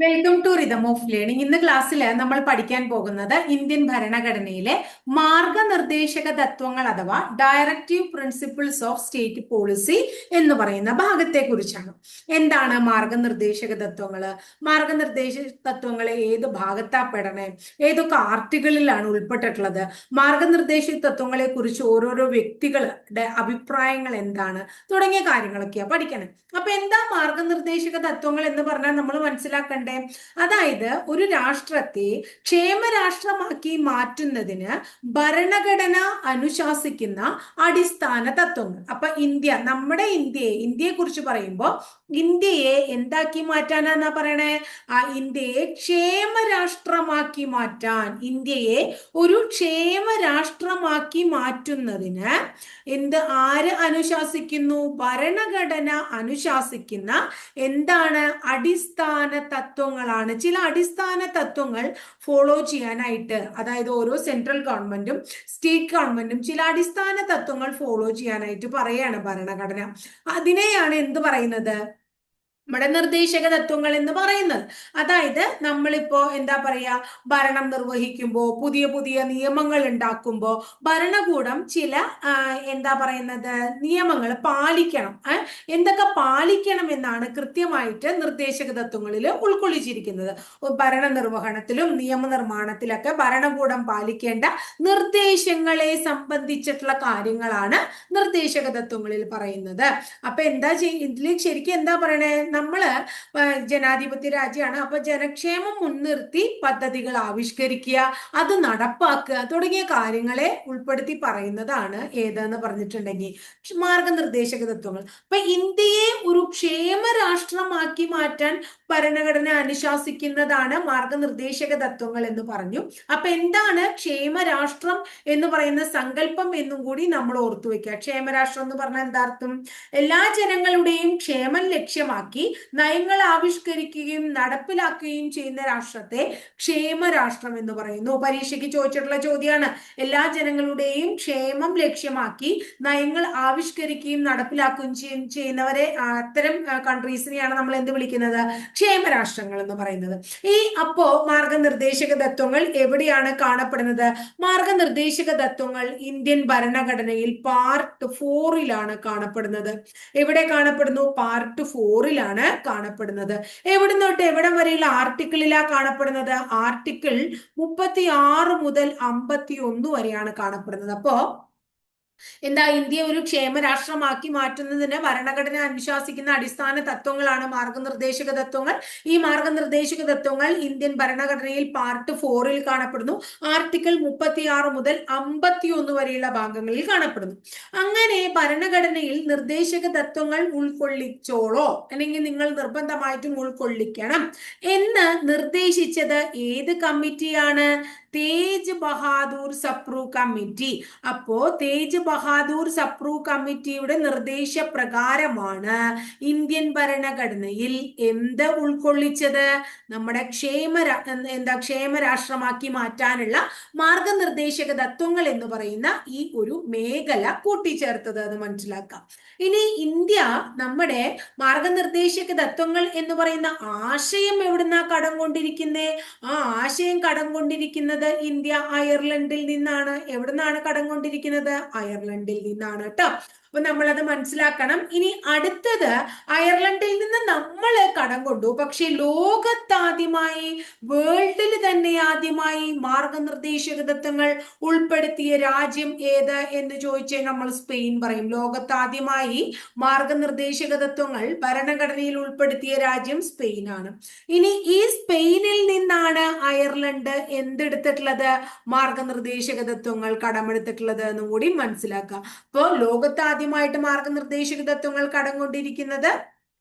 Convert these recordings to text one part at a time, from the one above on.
Welcome to rhythm of learning ഇന്ന് ക്ലാസ്സിൽ നമ്മൾ പഠിക്കാൻ പോകുന്നത് ഇന്ത്യൻ ഭരണഘടനയിലെ മാർഗനിർദ്ദേശക തത്വങ്ങൾ അഥവാ directive principles of state policy എന്ന് പറയുന്ന ഭാഗത്തെ കുറിച്ചാണ് എന്താണ് മാർഗനിർദ്ദേശക തത്വങ്ങൾ മാർഗനിർദ്ദേശ തത്വങ്ങൾ ഏത് ഭാഗത്താ പെടണേ? ഏതൊക്കെ ആർട്ടിക്കിളിലാണ് ഉൾപ്പെട്ടിട്ടുള്ളത്? മാർഗനിർദ്ദേശ തത്വങ്ങളെ കുറിച്ച് ഓരോരോ വ്യക്തികളുടെ അഭിപ്രായങ്ങൾ എന്താണ്? തുടങ്ങിയ കാര്യങ്ങളൊക്കെയാണ് പഠിക്കണേ. അപ്പൊ എന്താ മാർഗനിർദ്ദേശക തത്വങ്ങൾ എന്ന് പറഞ്ഞാൽ നമ്മൾ മനസ്സിലാക്കേണ്ടത് അതായത് ഒരു രാഷ്ട്രത്തെ ക്ഷേമരാഷ്ട്രമാക്കി മാറ്റുന്നതിന് ഭരണഘടന അനുശാസിക്കുന്ന അടിസ്ഥാന തത്വങ്ങൾ. അപ്പൊ ഇന്ത്യ നമ്മുടെ ഇന്ത്യയെ ഇന്ത്യയെ കുറിച്ച് പറയുമ്പോൾ ഇന്ത്യയെ എന്താക്കി മാറ്റാനാന്നാ പറയണേ? ആ ഇന്ത്യയെ ക്ഷേമരാഷ്ട്രമാക്കി മാറ്റാൻ ഇന്ത്യയെ ഒരു ക്ഷേമരാഷ്ട്രമാക്കി മാറ്റുന്നതിന് എന്ത് ആര് അനുശാസിക്കുന്നു? ഭരണഘടന അനുശാസിക്കുന്ന എന്താണ്? അടിസ്ഥാന തത്വങ്ങളാണ്. ചില അടിസ്ഥാന തത്വങ്ങൾ ഫോളോ ചെയ്യാനായിട്ട് അതായത് ഓരോ സെൻട്രൽ ഗവൺമെന്റും സ്റ്റേറ്റ് ഗവൺമെന്റും ചില അടിസ്ഥാന തത്വങ്ങൾ ഫോളോ ചെയ്യാനായിട്ട് പറയാണ് ഭരണഘടന. അതിനെയാണ് എന്ത് പറയുന്നത്? നമ്മുടെ നിർദ്ദേശക തത്വങ്ങൾ എന്ന് പറയുന്നത്. അതായത് നമ്മളിപ്പോ എന്താ പറയാ ഭരണം നിർവഹിക്കുമ്പോൾ പുതിയ പുതിയ നിയമങ്ങൾ ഉണ്ടാക്കുമ്പോൾ ഭരണകൂടം ചില എന്താ പറയുന്നത് നിയമങ്ങൾ പാലിക്കണം. എന്തൊക്കെ പാലിക്കണം എന്നാണ് കൃത്യമായിട്ട് നിർദ്ദേശക തത്വങ്ങളിൽ ഉൾക്കൊള്ളിച്ചിരിക്കുന്നത്. ഭരണ നിർവഹണത്തിലും നിയമനിർമ്മാണത്തിലൊക്കെ ഭരണകൂടം പാലിക്കേണ്ട നിർദ്ദേശങ്ങളെ സംബന്ധിച്ചിട്ടുള്ള കാര്യങ്ങളാണ് നിർദ്ദേശക തത്വങ്ങളിൽ പറയുന്നത്. അപ്പൊ എന്താ ഇതിൽ ശരിക്കും എന്താ പറയണേ? നമ്മൾ ജനാധിപത്യ രാജ്യമാണ് അപ്പൊ ജനക്ഷേമം മുൻനിർത്തി പദ്ധതികൾ ആവിഷ്കരിക്കുക അത് നടപ്പാക്കുക തുടങ്ങിയ കാര്യങ്ങളെ ഉൾപ്പെടുത്തി പറയുന്നതാണ് ഏതെന്ന് പറഞ്ഞിട്ടുണ്ടെങ്കിൽ മാർഗനിർദ്ദേശക തത്വങ്ങൾ. അപ്പൊ ഇന്ത്യയെ ഒരു ക്ഷേമ രാഷ്ട്രമാക്കി മാറ്റാൻ ഭരണഘടന അനുശാസിക്കുന്നതാണ് മാർഗനിർദ്ദേശക തത്വങ്ങൾ എന്ന് പറഞ്ഞു. അപ്പൊ എന്താണ് ക്ഷേമരാഷ്ട്രം എന്ന് പറയുന്ന സങ്കല്പം എന്നും കൂടി നമ്മൾ ഓർത്തു വെക്കുക. ക്ഷേമരാഷ്ട്രം എന്ന് പറഞ്ഞാൽ എന്താർത്ഥം എല്ലാ ജനങ്ങളുടെയും ക്ഷേമം ലക്ഷ്യമാക്കി നയങ്ങൾ ആവിഷ്കരിക്കുകയും നടപ്പിലാക്കുകയും ചെയ്യുന്ന രാഷ്ട്രത്തെ ക്ഷേമ രാഷ്ട്രം എന്ന് പറയുന്നു. പരീക്ഷയ്ക്ക് ചോദിച്ചിട്ടുള്ള ചോദ്യമാണ് എല്ലാ ജനങ്ങളുടെയും ക്ഷേമം ലക്ഷ്യമാക്കി നയങ്ങൾ ആവിഷ്കരിക്കുകയും നടപ്പിലാക്കുകയും ചെയ്യുന്നവരെ അത്തരം കൺട്രീസിനെയാണ് നമ്മൾ എന്ത് വിളിക്കുന്നത്? ക്ഷേമ രാഷ്ട്രങ്ങൾ എന്ന് പറയുന്നത്. ഈ അപ്പോ മാർഗനിർദ്ദേശക തത്വങ്ങൾ എവിടെയാണ് കാണപ്പെടുന്നത്? മാർഗനിർദ്ദേശക തത്വങ്ങൾ ഇന്ത്യൻ ഭരണഘടനയിൽ പാർട്ട് ഫോറിലാണ് കാണപ്പെടുന്നത്. എവിടെ കാണപ്പെടുന്നു? പാർട്ട് ഫോറിലാണ് കാണപ്പെടുന്നത്. എവിടെ തൊട്ട് എവിടം വരെയുള്ള ആർട്ടിക്കിളിലാ കാണപ്പെടുന്നത്? ആർട്ടിക്കിൾ മുപ്പത്തി ആറ് മുതൽ അമ്പത്തി ഒന്ന് വരെയാണ് കാണപ്പെടുന്നത്. അപ്പോ എന്താ ഇന്ത്യ ഒരു ക്ഷേമരാഷ്ട്രമാക്കി മാറ്റുന്നതിന് ഭരണഘടന അനുശാസിക്കുന്ന അടിസ്ഥാന തത്വങ്ങളാണ് മാർഗനിർദ്ദേശക തത്വങ്ങൾ. ഈ മാർഗനിർദ്ദേശക തത്വങ്ങൾ ഇന്ത്യൻ ഭരണഘടനയിൽ പാർട്ട് ഫോറിൽ കാണപ്പെടുന്നു. ആർട്ടിക്കിൾ മുപ്പത്തിയാറ് മുതൽ അമ്പത്തി ഒന്ന് വരെയുള്ള ഭാഗങ്ങളിൽ കാണപ്പെടുന്നു. അങ്ങനെ ഭരണഘടനയിൽ നിർദ്ദേശക തത്വങ്ങൾ ഉൾക്കൊള്ളിച്ചോളോ? അല്ലെങ്കിൽ നിങ്ങൾ നിർബന്ധമായിട്ടും ഉൾക്കൊള്ളിക്കണം. എന്ന് നിർദ്ദേശിച്ചത് ഏത് കമ്മിറ്റിയാണ് തേജ് ബഹാദൂർ സപ്രു കമ്മിറ്റി. അപ്പോ തേജ് ബഹാദൂർ സപ്രു കമ്മിറ്റിയുടെ നിർദ്ദേശപ്രകാരമാണ് ഇന്ത്യൻ ഭരണഘടനയിൽ എന്ത് ഉൾക്കൊള്ളിച്ചത്? നമ്മുടെ ക്ഷേമ എന്താ ക്ഷേമരാഷ്ട്രമാക്കി മാറ്റാനുള്ള മാർഗനിർദ്ദേശക തത്വങ്ങൾ എന്ന് പറയുന്ന ഈ ഒരു മേഖല കൂട്ടിച്ചേർത്തത് അത് മനസ്സിലാക്കാം. ഇനി ഇന്ത്യ നമ്മുടെ മാർഗനിർദ്ദേശക തത്വങ്ങൾ എന്ന് പറയുന്ന ആശയം എവിടുന്നാ കടം കൊണ്ടിരിക്കുന്നേ? ആ ആശയം കടം കൊണ്ടിരിക്കുന്നത് ഇന്ത്യ അയർലൻഡിൽ നിന്നാണ്. എവിടുന്നാണ് കടം കൊണ്ടിരിക്കുന്നത്? അയർലൻഡിൽ നിന്നാണ് കേട്ടോ അപ്പൊ അത് മനസ്സിലാക്കണം. ഇനി അടുത്തത് അയർലൻഡിൽ നിന്ന് നമ്മൾ കടം കൊണ്ടു. പക്ഷെ ലോകത്താദ്യമായി വേൾഡിൽ തന്നെ ആദ്യമായി മാർഗനിർദ്ദേശക തത്വങ്ങൾ ഉൾപ്പെടുത്തിയ രാജ്യം ഏത് എന്ന് ചോദിച്ചാൽ നമ്മൾ സ്പെയിൻ പറയും. ലോകത്താദ്യമായി മാർഗനിർദ്ദേശക തത്വങ്ങൾ ഭരണഘടനയിൽ ഉൾപ്പെടുത്തിയ രാജ്യം സ്പെയിനാണ്. ഇനി ഈ സ്പെയിനിൽ നിന്നാണ് അയർലൻഡ് എന്തെടുത്തിട്ടുള്ളത്? മാർഗനിർദ്ദേശക തത്വങ്ങൾ കടമെടുത്തിട്ടുള്ളത് എന്നും കൂടി മനസ്സിലാക്കുക. അപ്പോൾ ലോകത്താദ്യം ആദ്യമായിട്ട് മാർഗനിർദ്ദേശക തത്വങ്ങൾ കടം കൊണ്ടിരിക്കുന്നത്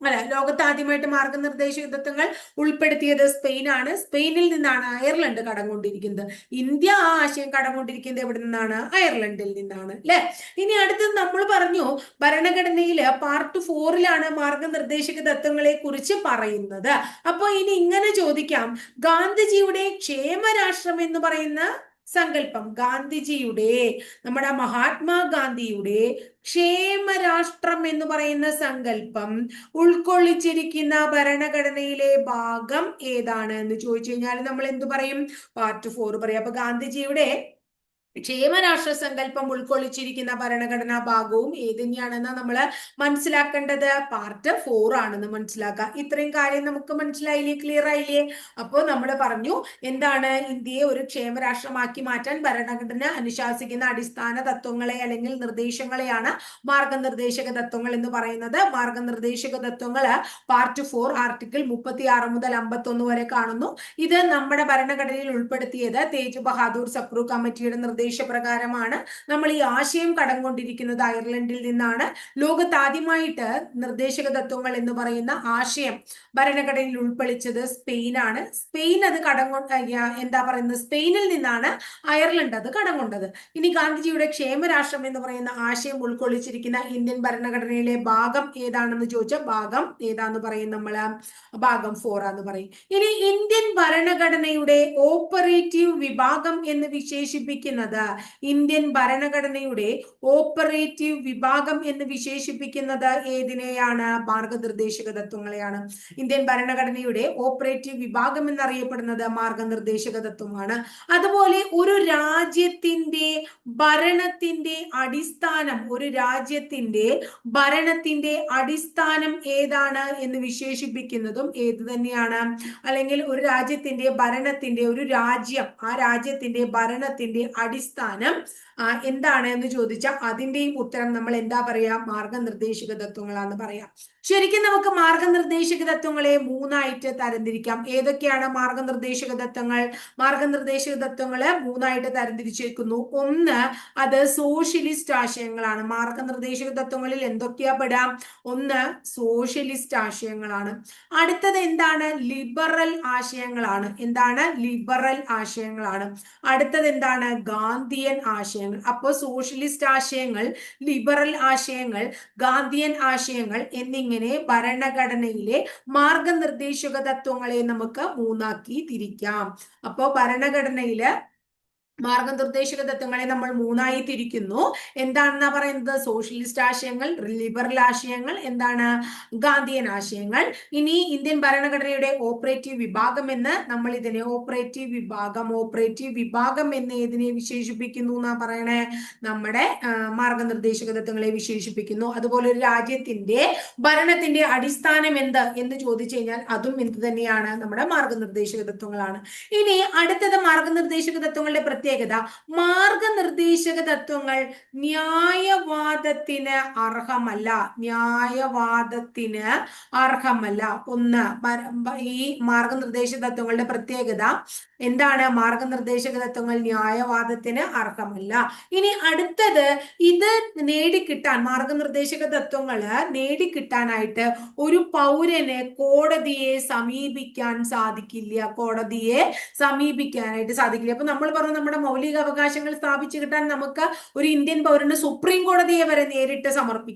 അല്ല ലോകത്ത് ആദ്യമായിട്ട് മാർഗനിർദ്ദേശക തത്വങ്ങൾ ഉൾപ്പെടുത്തിയത് സ്പെയിനാണ് സ്പെയിനിൽ നിന്നാണ് അയർലൻഡ് കടം കൊണ്ടിരിക്കുന്നത് ഇന്ത്യ ആ ആശയം കടം കൊണ്ടിരിക്കുന്നത് എവിടെ നിന്നാണ്? അയർലൻഡിൽ നിന്നാണ് അല്ലെ? ഇനി അടുത്തത് നമ്മൾ പറഞ്ഞു ഭരണഘടനയിൽ പാർട്ട് ഫോറിലാണ് മാർഗനിർദ്ദേശക തത്വങ്ങളെ കുറിച്ച് പറയുന്നത്. അപ്പൊ ഇനി ഇങ്ങനെ ചോദിക്കാം. ഗാന്ധിജിയുടെ ക്ഷേമരാഷ്ട്രം എന്ന് പറയുന്ന സങ്കല്പം. ഗാന്ധിജിയുടെ നമ്മുടെ മഹാത്മാഗാന്ധിയുടെ ക്ഷേമരാഷ്ട്രം എന്ന് പറയുന്ന സങ്കല്പം ഉൾക്കൊള്ളിച്ചിരിക്കുന്ന ഭരണഘടനയിലെ ഭാഗം ഏതാണ് എന്ന് ചോദിച്ചു കഴിഞ്ഞാൽ നമ്മൾ എന്തു പറയും? പാർട്ട് ഫോർ പറയും. അപ്പൊ ഗാന്ധിജിയുടെ ക്ഷേമരാഷ്ട്ര സങ്കല്പം ഉൾക്കൊള്ളിച്ചിരിക്കുന്ന ഭരണഘടനാ ഭാഗവും ഏതിനെയാണെന്ന് നമ്മൾ മനസ്സിലാക്കേണ്ടത്? പാർട്ട് ഫോർ ആണെന്ന് മനസ്സിലാക്കുക ഇത്രയും കാര്യം നമുക്ക് മനസ്സിലായില്ലേ? ക്ലിയർ ആയില്ലേ? അപ്പോൾ നമ്മൾ പറഞ്ഞു എന്താണ് ഇന്ത്യയെ ഒരു ക്ഷേമരാഷ്ട്രമാക്കി മാറ്റാൻ ഭരണഘടന അനുശാസിക്കുന്ന അടിസ്ഥാന തത്വങ്ങളെ അല്ലെങ്കിൽ നിർദ്ദേശങ്ങളെയാണ് മാർഗനിർദ്ദേശക തത്വങ്ങൾ എന്ന് പറയുന്നത്. മാർഗനിർദ്ദേശക തത്വങ്ങൾ പാർട്ട് ഫോർ ആർട്ടിക്കിൾ മുപ്പത്തി ആറ് മുതൽ അമ്പത്തി ഒന്ന് വരെ കാണുന്നു. ഇത് നമ്മുടെ ഭരണഘടനയിൽ ഉൾപ്പെടുത്തിയത് തേജ് ബഹാദൂർ സക്രു കമ്മിറ്റിയുടെ നിർദ്ദേശപ്രകാരമാണ് നമ്മൾ ഈ ആശയം കടം കൊണ്ടിരിക്കുന്നത് അയർലൻഡിൽ നിന്നാണ്. ലോകത്ത് ആദ്യമായിട്ട് നിർദ്ദേശക തത്വങ്ങൾ എന്ന് പറയുന്ന ആശയം ഭരണഘടനയിൽ ഉൾപ്പെടുത്തത് സ്പെയിനാണ്. സ്പെയിൻ അത് കടം എന്താ പറയുന്നത്? സ്പെയിനിൽ നിന്നാണ് അയർലൻഡ് അത് കടം കൊണ്ടത് ഇനി ഗാന്ധിജിയുടെ ക്ഷേമരാഷ്ട്രം എന്ന് പറയുന്ന ആശയം ഉൾക്കൊള്ളിച്ചിരിക്കുന്ന ഇന്ത്യൻ ഭരണഘടനയിലെ ഭാഗം ഏതാണെന്ന് ചോദിച്ചാൽ ഭാഗം ഏതാന്ന് പറയും നമ്മൾ ഭാഗം ഫോർ ആന്ന് പറയും. ഇനി ഇന്ത്യൻ ഭരണഘടനയുടെ ഓപ്പറേറ്റീവ് വിഭാഗം എന്ന് വിശേഷിപ്പിക്കുന്നത് ഇന്ത്യൻ ഭരണഘടനയുടെ ഓപ്പറേറ്റീവ് വിഭാഗം എന്ന് വിശേഷിപ്പിക്കുന്നത് ഏതിനെയാണ്? മാർഗനിർദ്ദേശക തത്വങ്ങളെയാണ്. ഇന്ത്യൻ ഭരണഘടനയുടെ ഓപ്പറേറ്റീവ് വിഭാഗം എന്നറിയപ്പെടുന്നത് മാർഗനിർദ്ദേശക തത്വമാണ്. അതുപോലെ ഒരു രാജ്യത്തിന്റെ ഭരണത്തിന്റെ അടിസ്ഥാനം ഒരു രാജ്യത്തിന്റെ ഭരണത്തിന്റെ അടിസ്ഥാനം ഏതാണ് എന്ന് വിശേഷിപ്പിക്കുന്നതും ഏത് തന്നെയാണ്? അല്ലെങ്കിൽ ഒരു രാജ്യത്തിന്റെ ഭരണത്തിന്റെ ഒരു രാജ്യം ആ രാജ്യത്തിന്റെ ഭരണത്തിന്റെ അടിസ്ഥാനം എന്താണ് എന്ന് ചോദിച്ചാൽ അതിന്റെയും ഉത്തരം നമ്മൾ എന്താ പറയാ? മാർഗനിർദ്ദേശക തത്വങ്ങളാന്ന് പറയാം. ശരിക്കും നമുക്ക് മാർഗനിർദ്ദേശക തത്വങ്ങളെ മൂന്നായിട്ട് തരംതിരിക്കാം. ഏതൊക്കെയാണ് മാർഗനിർദ്ദേശക തത്വങ്ങൾ? മാർഗനിർദ്ദേശക തത്വങ്ങൾ മൂന്നായിട്ട് തരംതിരിച്ചിരിക്കുന്നു ഒന്ന് അത് സോഷ്യലിസ്റ്റ് ആശയങ്ങളാണ്. മാർഗനിർദ്ദേശക തത്വങ്ങളിൽ എന്തൊക്കെയാ പെടാം? ഒന്ന് സോഷ്യലിസ്റ്റ് ആശയങ്ങളാണ്. അടുത്തത് എന്താണ്? ലിബറൽ ആശയങ്ങളാണ്. എന്താണ്? ലിബറൽ ആശയങ്ങളാണ്. അടുത്തത് എന്താണ്? ഗാന്ധിയൻ ആശയങ്ങൾ. അപ്പോൾ സോഷ്യലിസ്റ്റ് ആശയങ്ങൾ ലിബറൽ ആശയങ്ങൾ ഗാന്ധിയൻ ആശയങ്ങൾ എന്നിങ്ങനെ ഭരണഘടനയിലെ മാർഗനിർദ്ദേശക തത്വങ്ങളെ നമുക്ക് മൂന്നാക്കി തിരിക്കാം. അപ്പോൾ ഭരണഘടനയിൽ മാർഗനിർദ്ദേശക തത്വങ്ങളെ നമ്മൾ മൂന്നായി തിരിക്കുന്നു. എന്താണെന്നാ പറയുന്നത്? സോഷ്യലിസ്റ്റ് ആശയങ്ങൾ ലിബറൽ ആശയങ്ങൾ എന്താണ്? ഗാന്ധിയൻ ആശയങ്ങൾ. ഇനി ഇന്ത്യൻ ഭരണഘടനയുടെ ഓപ്പറേറ്റീവ് വിഭാഗം എന്ന് നമ്മൾ ഇതിനെ ഓപ്പറേറ്റീവ് വിഭാഗം ഓപ്പറേറ്റീവ് വിഭാഗം എന്ന് ഏതിനെ വിശേഷിപ്പിക്കുന്നു എന്നാ പറയണേ? നമ്മുടെ മാർഗനിർദ്ദേശക തത്വങ്ങളെ വിശേഷിപ്പിക്കുന്നു. അതുപോലെ ഒരു രാജ്യത്തിന്റെ ഭരണത്തിന്റെ അടിസ്ഥാനം എന്ത് എന്ന് ചോദിച്ചു കഴിഞ്ഞാൽ അതും എന്ത് തന്നെയാണ്? നമ്മുടെ മാർഗനിർദ്ദേശക തത്വങ്ങളാണ്. ഇനി അടുത്തത് മാർഗനിർദ്ദേശക തത്വങ്ങളുടെ പ്രത്യേകത. മാർഗനിർദ്ദേശക തത്വങ്ങൾ ന്യായവാദത്തിന് അർഹമല്ല. ന്യായവാദത്തിന് അർഹമല്ല. ഒന്ന് ഈ മാർഗനിർദ്ദേശ തത്വങ്ങളുടെ പ്രത്യേകത. എന്താണ്? മാർഗനിർദ്ദേശക തത്വങ്ങൾ ന്യായവാദത്തിന് അർഹമല്ല. ഇനി അടുത്തത് ഇത് നേടിക്കിട്ടാൻ മാർഗനിർദ്ദേശക തത്വങ്ങൾ നേടിക്കിട്ടാനായിട്ട് ഒരു പൗരന് കോടതിയെ സമീപിക്കാൻ സാധിക്കില്ല. കോടതിയെ സമീപിക്കാനായിട്ട് സാധിക്കില്ല. അപ്പൊ നമ്മൾ പറഞ്ഞു നമ്മുടെ മൗലിക അവകാശങ്ങൾ സ്ഥാപിച്ചു കിട്ടാൻ നമുക്ക് ഒരു ഇന്ത്യൻ പൗരന് സുപ്രീം കോടതിയെ വരെ നേരിട്ട് സമർപ്പി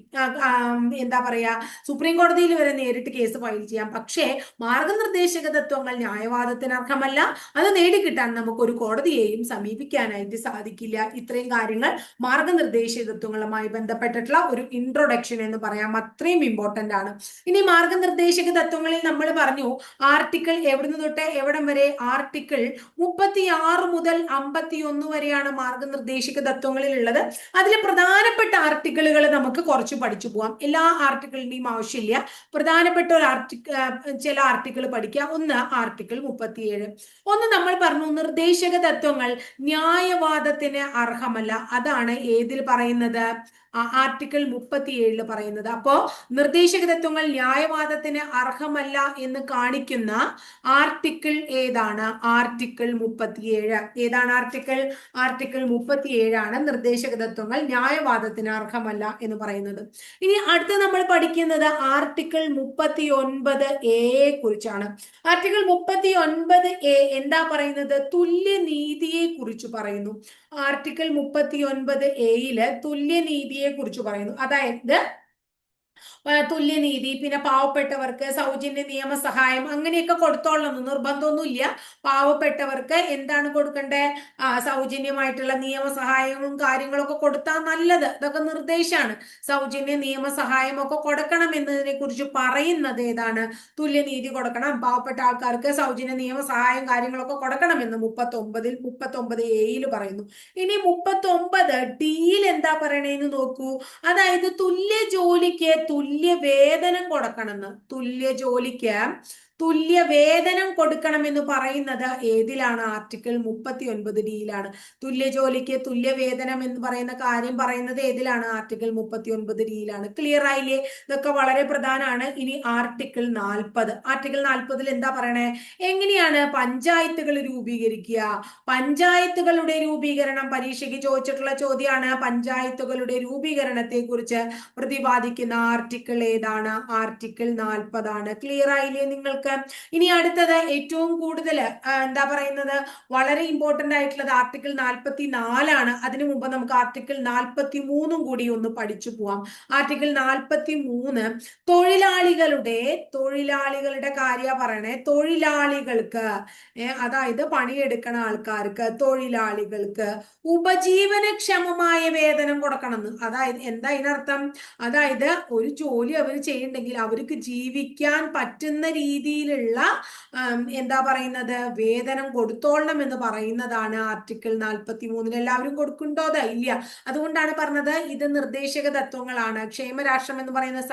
എന്താ പറയാ സുപ്രീം കോടതിയിൽ വരെ നേരിട്ട് കേസ് ഫയൽ ചെയ്യാം. പക്ഷേ മാർഗനിർദ്ദേശക തത്വങ്ങൾ ന്യായവാദത്തിന് അർഹമല്ല. അത് നേടിക്കിട്ടാൻ നമുക്ക് ഒരു കോടതിയെയും സമീപിക്കാനായിട്ട് സാധിക്കില്ല. ഇത്രയും കാര്യങ്ങൾ മാർഗനിർദ്ദേശക തത്വങ്ങളുമായി ബന്ധപ്പെട്ടിട്ടുള്ള ഒരു ഇൻട്രൊഡക്ഷൻ എന്ന് പറയാം. അത്രയും ഇമ്പോർട്ടന്റ് ആണ്. ഇനി മാർഗനിർദ്ദേശക തത്വങ്ങളിൽ നമ്മൾ പറഞ്ഞു ആർട്ടിക്കിൾ എവിടുന്ന് തൊട്ട് എവിടം വരെ? ആർട്ടിക്കിൾ മുപ്പത്തി ആറ് മുതൽ അമ്പത്തി ഒന്ന് വരെയാണ് മാർഗനിർദ്ദേശിക തത്വങ്ങളിൽ ഉള്ളത് അതിൽ പ്രധാനപ്പെട്ട ആർട്ടിക്കിളുകൾ നമുക്ക് കുറച്ച് പഠിച്ചു പോവാം. എല്ലാ ആർട്ടിക്കിളിന്റെയും ആവശ്യമില്ല. പ്രധാനപ്പെട്ട ഒരു ആർട്ടിക്കിൾ ചില ആർട്ടിക്കിൾ പഠിക്കാം. ഒന്ന് ആർട്ടിക്കിൾ മുപ്പത്തിയേഴ്. ഒന്ന് നമ്മൾ പറഞ്ഞു നിർദ്ദേശക തത്വങ്ങൾ ന്യായവാദത്തിന് അർഹമല്ല. അതാണ് ഏതിൽ പറയുന്നത്? ആർട്ടിക്കിൾ മുപ്പത്തിയേഴിൽ പറയുന്നത്. അപ്പോ നിർദ്ദേശക തത്വങ്ങൾ ന്യായവാദത്തിന് അർഹമല്ല എന്ന് കാണിക്കുന്ന ആർട്ടിക്കിൾ ഏതാണ്? ആർട്ടിക്കിൾ മുപ്പത്തിയേഴ്. ഏതാണ് ആർട്ടിക്കിൾ ആർട്ടിക്കിൾ മുപ്പത്തിയേഴാണ് നിർദ്ദേശക തത്വങ്ങൾ ന്യായവാദത്തിന് അർഹമല്ല എന്ന് പറയുന്നത്. ഇനി അടുത്ത് നമ്മൾ പഠിക്കുന്നത് ആർട്ടിക്കിൾ മുപ്പത്തി ഒൻപത് എയെ കുറിച്ചാണ്. ആർട്ടിക്കിൾ മുപ്പത്തി ഒൻപത് എ എന്താ പറയുന്നത്? തുല്യനീതിയെ കുറിച്ച് പറയുന്നു. ആർട്ടിക്കിൾ മുപ്പത്തി ഒൻപത് എയിൽ തുല്യനീതിയെ കുറിച്ച് പറയുന്നു. അതായത് തുല്യനീതി പിന്നെ പാവപ്പെട്ടവർക്ക് സൗജന്യ നിയമസഹായം അങ്ങനെയൊക്കെ കൊടുത്തോളണം. നിർബന്ധമൊന്നുമില്ല. പാവപ്പെട്ടവർക്ക് എന്താണ് കൊടുക്കേണ്ടത് സൗജന്യമായിട്ടുള്ള നിയമസഹായവും കാര്യങ്ങളൊക്കെ കൊടുത്താൽ നല്ലത്. ഇതൊക്കെ നിർദ്ദേശമാണ്. സൗജന്യ നിയമസഹായം ഒക്കെ കൊടുക്കണം എന്നതിനെ കുറിച്ച് പറയുന്നത് ഏതാണ്? തുല്യനീതി കൊടുക്കണം. പാവപ്പെട്ട ആൾക്കാർക്ക് സൗജന്യ നിയമസഹായം കാര്യങ്ങളൊക്കെ കൊടുക്കണം എന്ന് മുപ്പത്തി ഒമ്പതിൽ മുപ്പത്തി ഒമ്പത് എയിൽ പറയുന്നു. ഇനി മുപ്പത്തി ഒമ്പത് ഡിയിൽ എന്താ പറയണേന്ന് നോക്കൂ. അതായത് തുല്യ ജോലിക്ക് തുല്യ വേതനം കൊടുക്കണമെന്ന് തുല്യ ജോലിക്ക് തുല്യ വേതനം കൊടുക്കണമെന്ന് പറയുന്നത് ഏതിലാണ്? ആർട്ടിക്കിൾ മുപ്പത്തി ഒൻപത് ഡിയിലാണ്. തുല്യ ജോലിക്ക് തുല്യ വേതനം എന്ന് പറയുന്ന കാര്യം പറയുന്നത് ഏതിലാണ്? ആർട്ടിക്കിൾ മുപ്പത്തി ഒൻപത് ഡിയിലാണ്. ക്ലിയർ ആയില്ലേ? ഇതൊക്കെ വളരെ പ്രധാനമാണ്. ഇനി ആർട്ടിക്കിൾ നാൽപ്പത്. ആർട്ടിക്കിൾ നാൽപ്പതിൽ എന്താ പറയണേ? എങ്ങനെയാണ് പഞ്ചായത്തുകൾ രൂപീകരിക്കുക? പഞ്ചായത്തുകളുടെ രൂപീകരണം പരീക്ഷയ്ക്ക് ചോദിച്ചിട്ടുള്ള ചോദ്യമാണ്. പഞ്ചായത്തുകളുടെ രൂപീകരണത്തെ കുറിച്ച് പ്രതിപാദിക്കുന്ന ആർട്ടിക്കിൾ ഏതാണ്? ആർട്ടിക്കിൾ നാൽപ്പതാണ്. ക്ലിയർ ആയില്ലേ നിങ്ങൾക്ക്? ഇനി അടുത്തത് ഏറ്റവും കൂടുതൽ എന്താ പറയുന്നത്? വളരെ ഇമ്പോർട്ടന്റ് ആയിട്ടുള്ളത് ആർട്ടിക്കിൾ നാൽപ്പത്തി നാലാണ് അതിനു മുമ്പ് നമുക്ക് ആർട്ടിക്കിൾ നാൽപ്പത്തി മൂന്നും കൂടി ഒന്ന് പഠിച്ചു പോവാം. ആർട്ടിക്കിൾ നാൽപ്പത്തി മൂന്ന് തൊഴിലാളികളുടെ തൊഴിലാളികളുടെ കാര്യ പറയണേ. തൊഴിലാളികൾക്ക് അതായത് പണിയെടുക്കണ ആൾക്കാർക്ക് തൊഴിലാളികൾക്ക് ഉപജീവനക്ഷമമായ വേതനം കൊടുക്കണമെന്ന്. അതായത് എന്താ ഇതിനർത്ഥം അതായത് ഒരു ജോലി അവർ ചെയ്യണ്ടെങ്കിൽ അവർക്ക് ജീവിക്കാൻ പറ്റുന്ന രീതിയിലുള്ള എന്താ പറയുന്നത് വേതനം കൊടുത്തോളണം എന്ന് പറയുന്നതാണ് ആർട്ടിക്കിൾ നാൽപ്പത്തി മൂന്നിൽ എല്ലാവരും കൊടുക്കുന്നുണ്ടോ അത് ഇല്ല? അതുകൊണ്ടാണ് പറഞ്ഞത് ഇത് നിർദ്ദേശക തത്വങ്ങളാണ്. ക്ഷേമരാഷ്ട്രം എന്ന് പറയുന്ന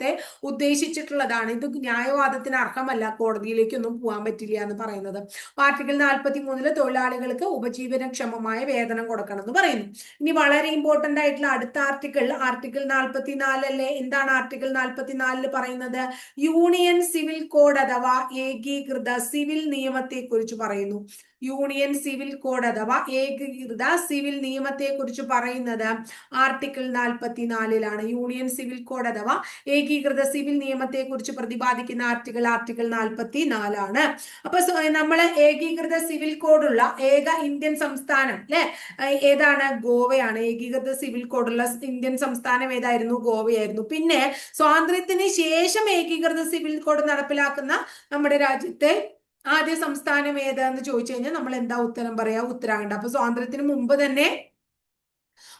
സങ്കല്പത്തെ ഉദ്ദേശിച്ചിട്ടുള്ളതാണ്. ഇത് ന്യായവാദത്തിന് അർഹമല്ല. കോടതിയിലേക്കൊന്നും പോകാൻ പറ്റില്ല എന്ന് പറയുന്നത്. ആർട്ടിക്കിൾ നാൽപ്പത്തി മൂന്നിൽ തൊഴിലാളികൾക്ക് ഉപജീവനക്ഷമമായ വേതനം കൊടുക്കണം എന്ന് പറയുന്നു. ഇനി വളരെ ഇമ്പോർട്ടന്റ് ആയിട്ടുള്ള അടുത്ത ആർട്ടിക്കിൾ ആർട്ടിക്കിൾ നാൽപ്പത്തി നാലല്ലേ എന്താണ് ആർട്ടിക്കിൾ നാൽപ്പത്തി നാലിൽ പറയുന്നത്? യൂണിയൻ സിവിൽ കോഡ് അഥവാ ഏകീകൃത സിവിൽ നിയമത്തെ കുറിച്ച് പറയുന്നു. യൂണിയൻ സിവിൽ കോഡ് അഥവാ ഏകീകൃത സിവിൽ നിയമത്തെ കുറിച്ച് പറയുന്നത് ആർട്ടിക്കിൾ നാൽപ്പത്തി നാലിലാണ് യൂണിയൻ സിവിൽ കോഡ് അഥവാ ഏകീകൃത സിവിൽ നിയമത്തെ കുറിച്ച് പ്രതിപാദിക്കുന്ന ആർട്ടിക്കിൾ ആർട്ടിക്കിൾ നാൽപ്പത്തി നാലാണ് അപ്പൊ നമ്മൾ ഏകീകൃത സിവിൽ കോഡുള്ള ഏക ഇന്ത്യൻ സംസ്ഥാനം അല്ലെ ഏതാണ്? ഗോവയാണ്. ഏകീകൃത സിവിൽ കോഡുള്ള ഇന്ത്യൻ സംസ്ഥാനം ഏതായിരുന്നു? ഗോവയായിരുന്നു. പിന്നെ സ്വാതന്ത്ര്യത്തിന് ശേഷം ഏകീകൃത സിവിൽ കോഡ് നടപ്പിലാക്കുന്ന നമ്മുടെ രാജ്യത്തെ ആദ്യ സംസ്ഥാനം ഏതാന്ന് ചോദിച്ചു കഴിഞ്ഞാൽ നമ്മൾ എന്താ ഉത്തരം പറയാ? ഉത്തരാഖണ്ഡ്. അപ്പൊ സ്വാതന്ത്ര്യത്തിന് മുമ്പ് തന്നെ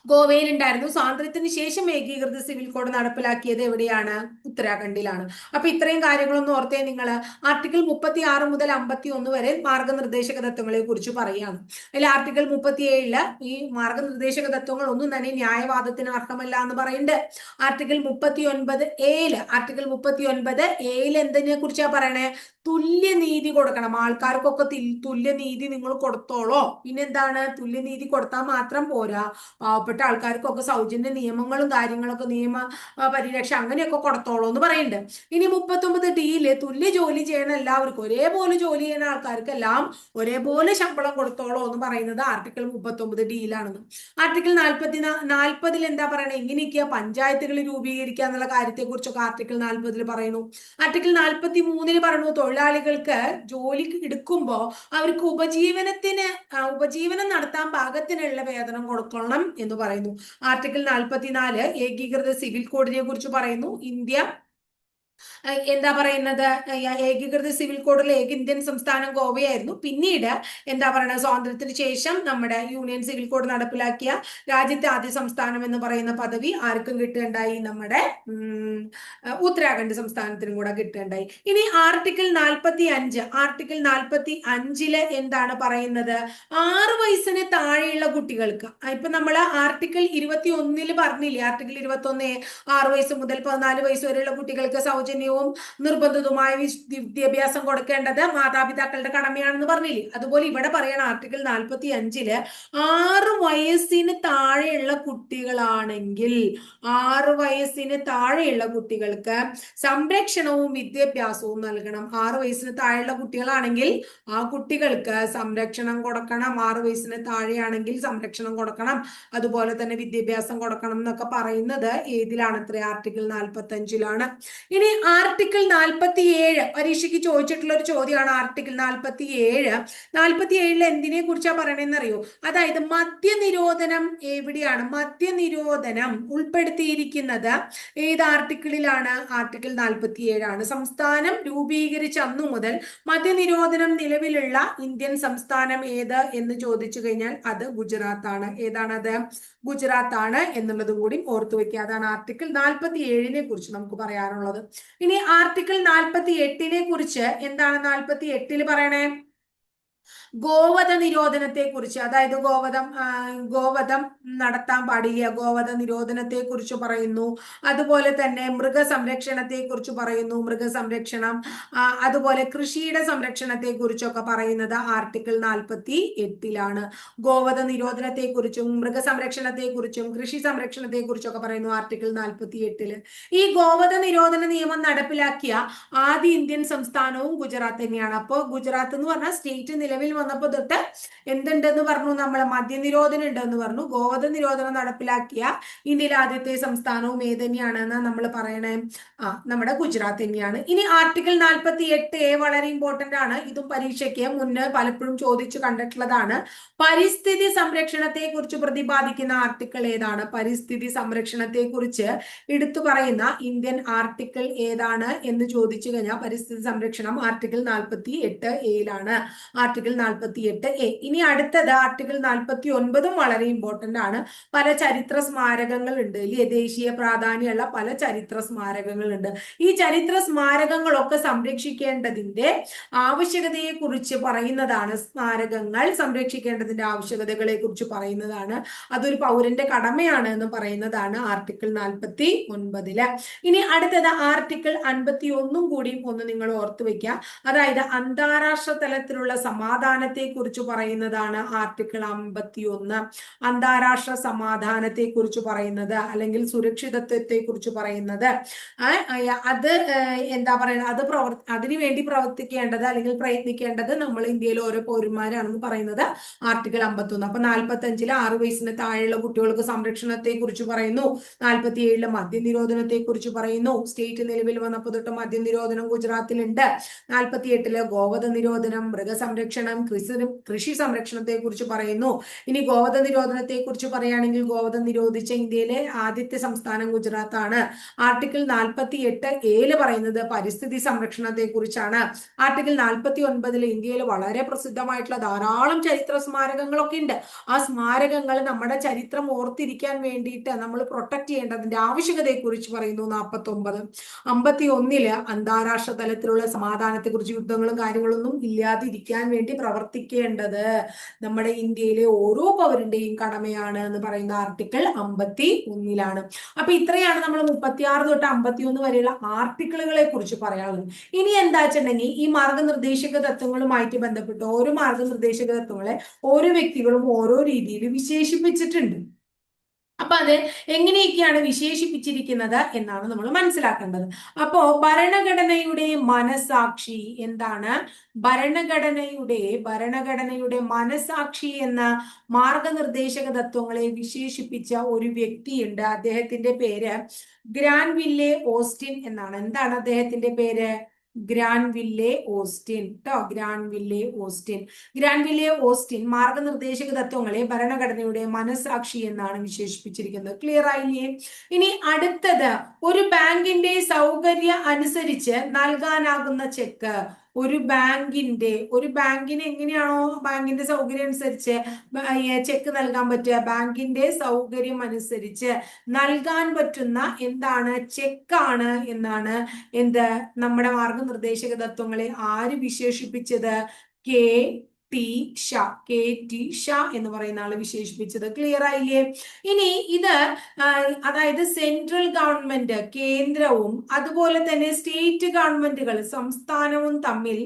ഗോവയിൽ ഉണ്ടായിരുന്നു സ്വാതന്ത്ര്യത്തിന് ശേഷം ഏകീകൃത സിവിൽ കോഡ് നടപ്പിലാക്കിയത് എവിടെയാണ്? ഉത്തരാഖണ്ഡിലാണ്. അപ്പൊ ഇത്രയും കാര്യങ്ങളൊന്നും ഓർത്തേ നിങ്ങൾ. ആർട്ടിക്കിൾ മുപ്പത്തി ആറ് മുതൽ അമ്പത്തി ഒന്ന് വരെ മാർഗനിർദ്ദേശക തത്വങ്ങളെ കുറിച്ച് പറയുകയാണ്. അതിൽ ആർട്ടിക്കിൾ മുപ്പത്തി ഏഴിൽ ഈ മാർഗനിർദ്ദേശക തത്വങ്ങൾ ഒന്നും തന്നെ ന്യായവാദത്തിന് അർഹമല്ല എന്ന് പറയുന്നുണ്ട്. ആർട്ടിക്കിൾ മുപ്പത്തി ഒൻപത് ഏയിൽ ആർട്ടിക്കിൾ മുപ്പത്തി ഒൻപത് ഏഴിൽ എന്തിനെ കുറിച്ചാ പറയണേ? തുല്യനീതി കൊടുക്കണം. ആൾക്കാർക്കൊക്കെ തുല്യനീതി നിങ്ങൾ കൊടുത്തോളോ. പിന്നെന്താണ്? തുല്യനീതി കൊടുത്താൽ മാത്രം പോരാ. പാവപ്പെട്ട ആൾക്കാർക്കൊക്കെ സൗജന്യ നിയമങ്ങളും കാര്യങ്ങളൊക്കെ നിയമ പരിരക്ഷ അങ്ങനെയൊക്കെ കൊടുത്തോളൂ എന്ന് പറയുന്നുണ്ട്. ഇനി മുപ്പത്തൊമ്പത് ഡിയിൽ തുല്യ ജോലി ചെയ്യണ എല്ലാവർക്കും ഒരേപോലെ ജോലി ചെയ്യുന്ന ആൾക്കാർക്കെല്ലാം ഒരേപോലെ ശമ്പളം കൊടുത്തോളൂ എന്ന് പറയുന്നത് ആർട്ടിക്കിൾ മുപ്പത്തൊമ്പത് ഡിയിലാണെന്ന് ആർട്ടിക്കിൾ നാൽപ്പത്തി നാൽപ്പതിൽ എന്താ പറയണേ? ഇങ്ങനെയൊക്കെയാ പഞ്ചായത്തുകൾ രൂപീകരിക്കുക എന്നുള്ള കാര്യത്തെ കുറിച്ചൊക്കെ ആർട്ടിക്കിൾ നാൽപ്പതിൽ പറയുന്നു. ആർട്ടിക്കിൾ നാൽപ്പത്തി മൂന്നിൽ പറയുന്നു തൊഴിലാളികൾക്ക് ജോലി എടുക്കുമ്പോ അവർക്ക് ഉപജീവനത്തിന് ഉപജീവനം നടത്താൻ പാകത്തിനുള്ള വേതനം കൊടുക്കണം എന്ന് പറയുന്നു. ആർട്ടിക്കിൾ നാൽപ്പത്തിനാല് ഏകീകൃത സിവിൽ കോഡിനെ കുറിച്ച് പറയുന്നു. ഇന്ത്യ എന്താ പറയുന്നത്? ഏകീകൃത സിവിൽ കോഡിൽ ഏക ഇന്ത്യൻ സംസ്ഥാനം ഗോവയായിരുന്നു. പിന്നീട് എന്താ പറയുന്നത് സ്വാതന്ത്ര്യത്തിന് ശേഷം നമ്മുടെ യൂണിയൻ സിവിൽ കോഡ് നടപ്പിലാക്കിയ രാജ്യത്തെ ആദ്യ സംസ്ഥാനം എന്ന് പറയുന്ന പദവി ആർക്കും കിട്ടുകയുണ്ടായി നമ്മുടെ ഉത്തരാഖണ്ഡ് സംസ്ഥാനത്തിനും കൂടെ കിട്ടുകയുണ്ടായി ഇനി ആർട്ടിക്കിൾ നാൽപ്പത്തി അഞ്ച് ആർട്ടിക്കിൾ നാൽപ്പത്തി അഞ്ചിൽ എന്താണ് പറയുന്നത്? ആറ് വയസ്സിന് താഴെയുള്ള കുട്ടികൾക്ക് ഇപ്പൊ നമ്മൾ ആർട്ടിക്കിൾ ഇരുപത്തി ഒന്നിൽ പറഞ്ഞില്ലേ? ആർട്ടിക്കിൾ ഇരുപത്തി ഒന്ന് ആറ് വയസ്സ് മുതൽ പതിനാല് വയസ്സ് വരെയുള്ള കുട്ടികൾക്ക് സൗജന്യവും നിർബന്ധിതവുമായ വിദ്യാഭ്യാസം കൊടുക്കേണ്ടത് മാതാപിതാക്കളുടെ കടമയാണെന്ന് പറഞ്ഞില്ലേ? അതുപോലെ ഇവിടെ പറയുന്ന ആർട്ടിക്കിൾ നാൽപ്പത്തി അഞ്ചിൽ ആറ് വയസ്സിന് താഴെയുള്ള കുട്ടികളാണെങ്കിൽ ആറ് വയസ്സിന് താഴെയുള്ള കുട്ടികൾക്ക് സംരക്ഷണവും വിദ്യാഭ്യാസവും നൽകണം. ആറ് വയസ്സിന് താഴെയുള്ള കുട്ടികളാണെങ്കിൽ ആ കുട്ടികൾക്ക് സംരക്ഷണം കൊടുക്കണം. ആറ് വയസ്സിന് താഴെയാണെങ്കിൽ സംരക്ഷണം കൊടുക്കണം. അതുപോലെ തന്നെ വിദ്യാഭ്യാസം കൊടുക്കണം എന്നൊക്കെ പറയുന്നത് ഏതിലാണ് ഇത്ര ആർട്ടിക്കിൾ നാൽപ്പത്തി അഞ്ചിലാണ് ഇനി ആർട്ടിക്കിൾ നാൽപ്പത്തി ഏഴ് പരീക്ഷയ്ക്ക് ചോദിച്ചിട്ടുള്ള ഒരു ചോദ്യമാണ് ആർട്ടിക്കിൾ നാൽപ്പത്തി ഏഴ് നാൽപ്പത്തി ഏഴിൽ എന്തിനെ കുറിച്ചാ പറയണെന്ന് അറിയോ അതായത് മദ്യനിരോധനം എവിടെയാണ്? മദ്യനിരോധനം ഉൾപ്പെടുത്തിയിരിക്കുന്നത് ഏത് ആർട്ടിക്കിളിലാണ് ആർട്ടിക്കിൾ നാൽപ്പത്തി ഏഴാണ് സംസ്ഥാനം രൂപീകരിച്ച അന്നു മുതൽ മദ്യനിരോധനം നിലവിലുള്ള ഇന്ത്യൻ സംസ്ഥാനം ഏത് എന്ന് ചോദിച്ചു കഴിഞ്ഞാൽ അത് ഗുജറാത്ത് ആണ് ഏതാണത്? ഗുജറാത്ത് ആണ് എന്നുള്ളത് കൂടി ഓർത്തു വെക്കുക. അതാണ് ആർട്ടിക്കിൾ നാൽപ്പത്തി ഏഴിനെ കുറിച്ച് നമുക്ക് പറയാനുള്ളത്. ഇനി ആർട്ടിക്കിൾ നാൽപ്പത്തി എട്ടിനെ കുറിച്ച് എന്താണ് നാൽപ്പത്തി എട്ടിൽ പറയണേ? ഗോവധ നിരോധനത്തെ കുറിച്ച് അതായത് ഗോവധം ഗോവധം നടത്താൻ പാടില്ല ഗോവധ നിരോധനത്തെ കുറിച്ച് പറയുന്നു. അതുപോലെ തന്നെ മൃഗസംരക്ഷണത്തെ കുറിച്ച് പറയുന്നു മൃഗസംരക്ഷണം അതുപോലെ കൃഷിയുടെ സംരക്ഷണത്തെ കുറിച്ചൊക്കെ പറയുന്നത് ആർട്ടിക്കിൾ നാൽപ്പത്തി എട്ടിലാണ് ഗോവധ നിരോധനത്തെ കുറിച്ചും മൃഗസംരക്ഷണത്തെ കുറിച്ചും കൃഷി സംരക്ഷണത്തെ കുറിച്ചൊക്കെ പറയുന്നു ആർട്ടിക്കിൾ നാൽപ്പത്തി എട്ടിൽ ഈ ഗോവധ നിരോധന നിയമം നടപ്പിലാക്കിയ ആദ്യ ഇന്ത്യൻ സംസ്ഥാനവും ഗുജറാത്ത് തന്നെയാണ്. അപ്പോൾ ഗുജറാത്ത് എന്ന് പറഞ്ഞാൽ സ്റ്റേറ്റ് നിലവിൽ വന്നപ്പോ തൊട്ട് എന്തുണ്ടെന്ന് പറഞ്ഞു നമ്മളെ മദ്യനിരോധനം ഉണ്ടെന്ന് പറഞ്ഞു. ഗോവധ നിരോധനം നടപ്പിലാക്കിയ ഇന്ത്യയിലെ ആദ്യത്തെ സംസ്ഥാനവും ഏത് തന്നെയാണെന്ന് നമ്മൾ പറയണേ. ആ നമ്മുടെ ഗുജറാത്ത് തന്നെയാണ്. ഇനി ആർട്ടിക്കിൾ നാൽപ്പത്തി എട്ട് എ വളരെ ഇമ്പോർട്ടന്റ് ആണ്. ഇതും പരീക്ഷയ്ക്ക് മുന്നേ പലപ്പോഴും ചോദിച്ചു കണ്ടിട്ടുള്ളതാണ്. പരിസ്ഥിതി സംരക്ഷണത്തെ കുറിച്ച് പ്രതിപാദിക്കുന്ന ആർട്ടിക്കിൾ ഏതാണ്? പരിസ്ഥിതി സംരക്ഷണത്തെ കുറിച്ച് എടുത്തു പറയുന്ന ഇന്ത്യൻ ആർട്ടിക്കിൾ ഏതാണ് എന്ന് ചോദിച്ചു കഴിഞ്ഞാൽ പരിസ്ഥിതി സംരക്ഷണം ആർട്ടിക്കിൾ നാൽപ്പത്തി എട്ട് എയിലാണ്. ആർട്ടിക്കിൾ നാൽപ്പത്തി എട്ട് എ ഇനി അടുത്തത് ആർട്ടിക്കിൾ നാൽപ്പത്തി ഒൻപതും വളരെ ഇമ്പോർട്ടന്റ് ആണ്. പല ചരിത്ര സ്മാരകങ്ങൾ ഉണ്ട് ഇല്ലേ ദേശീയ പ്രാധാന്യമുള്ള പല ചരിത്ര സ്മാരകങ്ങൾ ഉണ്ട് ഈ ചരിത്ര സ്മാരകങ്ങളൊക്കെ സംരക്ഷിക്കേണ്ടതിന്റെ ആവശ്യകതയെ കുറിച്ച് പറയുന്നതാണ് സ്മാരകങ്ങൾ. സംരക്ഷിക്കേണ്ടതിന്റെ ആവശ്യകതകളെ കുറിച്ച് പറയുന്നതാണ്. അതൊരു പൗരന്റെ കടമയാണ് എന്ന് പറയുന്നതാണ് ആർട്ടിക്കിൾ നാൽപ്പത്തി ഒൻപതിൽ ഇനി അടുത്തത് ആർട്ടിക്കിൾ അൻപത്തി ഒന്നും കൂടി ഒന്ന് നിങ്ങൾ ഓർത്തു വെക്കുക അതായത് അന്താരാഷ്ട്ര തലത്തിലുള്ള സമാധാനത്തെ കുറിച്ച് പറയുന്നതാണ് ആർട്ടിക്കിൾ അമ്പത്തി ഒന്ന് അന്താരാഷ്ട്ര സമാധാനത്തെ കുറിച്ച് പറയുന്നത് അല്ലെങ്കിൽ സുരക്ഷിതത്വത്തെ കുറിച്ച് പറയുന്നത് അത് എന്താ പറയുക അത് പ്രവർ അതിനു വേണ്ടി പ്രവർത്തിക്കേണ്ടത് അല്ലെങ്കിൽ പ്രയത്നിക്കേണ്ടത് നമ്മൾ ഇന്ത്യയിലെ ഓരോ പൗരന്മാരാണെന്ന് പറയുന്നത് ആർട്ടിക്കിൾ അമ്പത്തി ഒന്ന് അപ്പൊ നാൽപ്പത്തി അഞ്ചിലെ ആറ് വയസ്സിന് താഴെയുള്ള കുട്ടികൾക്ക് സംരക്ഷണത്തെ കുറിച്ച് പറയുന്നു. നാൽപ്പത്തി ഏഴിലെ മദ്യനിരോധനത്തെ കുറിച്ച് പറയുന്നു. സ്റ്റേറ്റ് നിലവിൽ വന്നപ്പോൾ തൊട്ട് മദ്യനിരോധനം ഗുജറാത്തിലുണ്ട്. നാൽപ്പത്തി എട്ടിൽ ഗോവധ നിരോധനം മൃഗസംരക്ഷണം കൃഷി കൃഷി സംരക്ഷണത്തെ കുറിച്ച് പറയുന്നു. ഇനി ഗോവധ നിരോധനത്തെ കുറിച്ച് പറയുകയാണെങ്കിൽ ഗോവധ നിരോധിച്ച ഇന്ത്യയിലെ ആദ്യത്തെ സംസ്ഥാനം ഗുജറാത്ത് ആണ് ആർട്ടിക്കിൾ നാൽപ്പത്തി എട്ട് ഏൽ പറയുന്നത് പരിസ്ഥിതി സംരക്ഷണത്തെ കുറിച്ചാണ് ആർട്ടിക്കിൾ നാൽപ്പത്തി ഒൻപതിൽ ഇന്ത്യയിൽ വളരെ പ്രസിദ്ധമായിട്ടുള്ള ധാരാളം ചരിത്ര സ്മാരകങ്ങളൊക്കെ ഉണ്ട്. ആ സ്മാരകങ്ങൾ നമ്മുടെ ചരിത്രം ഓർത്തിരിക്കാൻ വേണ്ടിയിട്ട് നമ്മൾ പ്രൊട്ടക്ട് ചെയ്യേണ്ടതിന്റെ ആവശ്യകതയെ കുറിച്ച് പറയുന്നു നാൽപ്പത്തി ഒമ്പത് അമ്പത്തി ഒന്നിൽ അന്താരാഷ്ട്ര തലത്തിലുള്ള സമാധാനത്തെ കുറിച്ച് യുദ്ധങ്ങളും കാര്യങ്ങളൊന്നും ഇല്ലാതിരിക്കാൻ വേണ്ടി പ്രവർത്തിക്കേണ്ടത് നമ്മുടെ ഇന്ത്യയിലെ ഓരോ പൗരന്റെയും കടമയാണ് എന്ന് പറയുന്ന ആർട്ടിക്കിൾ അമ്പത്തി ഒന്നിലാണ് അപ്പൊ ഇത്രയാണ് നമ്മൾ മുപ്പത്തി ആറ് തൊട്ട് അമ്പത്തി ഒന്ന് വരെയുള്ള ആർട്ടിക്കിളുകളെ കുറിച്ച് പറയാനുള്ളത്. ഇനി എന്താ വെച്ചിട്ടുണ്ടെങ്കിൽ ഈ മാർഗനിർദ്ദേശക തത്വങ്ങളുമായിട്ട് ബന്ധപ്പെട്ട് ഓരോ മാർഗനിർദ്ദേശക തത്വങ്ങളെ ഓരോ വ്യക്തികളും ഓരോ രീതിയിൽ വിശേഷിപ്പിച്ചിട്ടുണ്ട്. അപ്പൊ അത് എങ്ങനെയൊക്കെയാണ് വിശേഷിപ്പിച്ചിരിക്കുന്നത് എന്നാണ് നമ്മൾ മനസ്സിലാക്കേണ്ടത്. അപ്പോ ഭരണഘടനയുടെ മനസാക്ഷി എന്താണ്? ഭരണഘടനയുടെ ഭരണഘടനയുടെ മനസാക്ഷി എന്ന മാർഗനിർദ്ദേശക തത്വങ്ങളെ വിശേഷിപ്പിച്ച ഒരു വ്യക്തിയുണ്ട്. അദ്ദേഹത്തിന്റെ പേര് ഗ്രാൻവില്ലെ ഓസ്റ്റിൻ എന്നാണ്. എന്താണ് അദ്ദേഹത്തിന്റെ പേര്? ഗ്രാൻവില്ലെ ഓസ്റ്റിൻ കേട്ടോ ഗ്രാൻവില്ലെ ഓസ്റ്റിൻ. ഗ്രാൻവില്ലെ ഓസ്റ്റിൻ മാർഗനിർദ്ദേശക തത്വങ്ങളെ ഭരണഘടനയുടെ മനസാക്ഷി എന്നാണ് വിശേഷിപ്പിച്ചിരിക്കുന്നത്. ക്ലിയർ ആയില്ലേ? ഇനി അടുത്തത് ഒരു ബാങ്കിന്റെ സൗകര്യ അനുസരിച്ച് നൽകാനാകുന്ന ചെക്ക്. ഒരു ബാങ്കിന്റെ ഒരു ബാങ്കിന് എങ്ങനെയാണോ ബാങ്കിന്റെ സൗകര്യം അനുസരിച്ച് ചെക്ക് നൽകാൻ പറ്റുക? ബാങ്കിന്റെ സൗകര്യം അനുസരിച്ച് നൽകാൻ പറ്റുന്ന എന്താണ്? ചെക്കാണ് എന്നാണ് എന്ത്? നമ്മുടെ മാർഗനിർദ്ദേശക തത്വങ്ങളെ ആര് വിശേഷിപ്പിച്ചത്? K T Shah K T Shah എന്ന് പറയുന്ന ആൾ വിശേഷിപ്പിച്ചത്. ക്ലിയർ ആയില്ലേ? ഇനി ഇത് അതായത് സെൻട്രൽ ഗവൺമെന്റ് കേന്ദ്രവും അതുപോലെ തന്നെ സ്റ്റേറ്റ് ഗവൺമെന്റുകൾ സംസ്ഥാനവും തമ്മിൽ